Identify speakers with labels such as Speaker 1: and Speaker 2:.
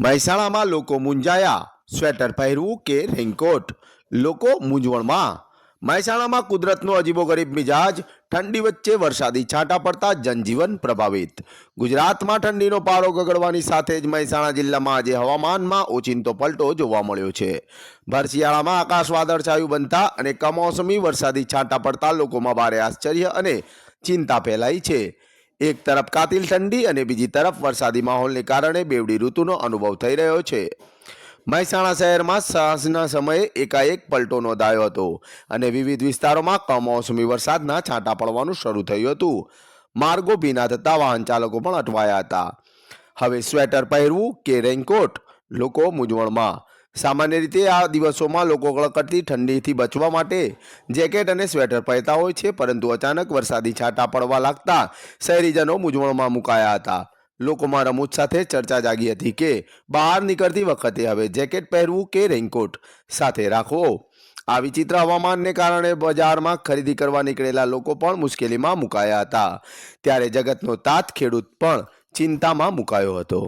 Speaker 1: મહેસાણામાં લોકો મૂંઝાયા. સ્વેટર પહેરવું કે રેઇનકોટ? લોકો મૂંઝવણમાં. મહેસાણામાં કુદરતનો અજીબોગરીબ મિજાજ, ઠંડી વચ્ચે વરસાદી છાંટા પડતા જનજીવન પ્રભાવિત. ગુજરાતમાં ઠંડીનો પારો ગગડવાની સાથે જ મહેસાણા જિલ્લામાં આજે હવામાનમાં ઓચિંતો પલટો જોવા મળ્યો છે. ભર શિયાળામાં આકાશ વાદળછાયું બનતા અને કમોસમી વરસાદી છાંટા પડતા લોકોમાં ભારે આશ્ચર્ય અને ચિંતા ફેલાઈ છે. એક તરફ કાતિલ ઠંડી અને બીજી તરફ વરસાદી માહોલને કારણે બેવડી ઋતુનો અનુભવ થઈ રહ્યો છે. મહેસાણા શહેરમાં સાંજના સમયે એકાએક પલટો નોંધાયો હતો અને વિવિધ વિસ્તારોમાં કમોસમી વરસાદના છાંટા પડવાનું શરૂ થયું હતું. માર્ગો ભીના થતા વાહન ચાલકો પણ અટવાયા હતા. હવે સ્વેટર પહેરવું કે રેઇનકોટ? લોકો મૂંઝવણમાં. સામાન્ય રીતે આ દિવસોમાં લોકો કડકડતી ઠંડીથી બચવા માટે જેકેટ અને સ્વેટર પહેરતા હોય છે, પરંતુ અચાનક વરસાદી છાંટા પડવા લાગતા શહેરીજનો મૂંઝવણમાં મુકાયા હતા. લોકોમાં રમૂજ સાથે ચર્ચા જાગી હતી કે બહાર નીકળતી વખતે હવે જેકેટ પહેરવું કે રેઇનકોટ સાથે રાખવો? આ વિચિત્ર હવામાનને કારણે બજારમાં ખરીદી કરવા નીકળેલા લોકો પણ મુશ્કેલીમાં મુકાયા હતા. ત્યારે જગતનો તાત ખેડૂત પણ ચિંતામાં મુકાયો હતો.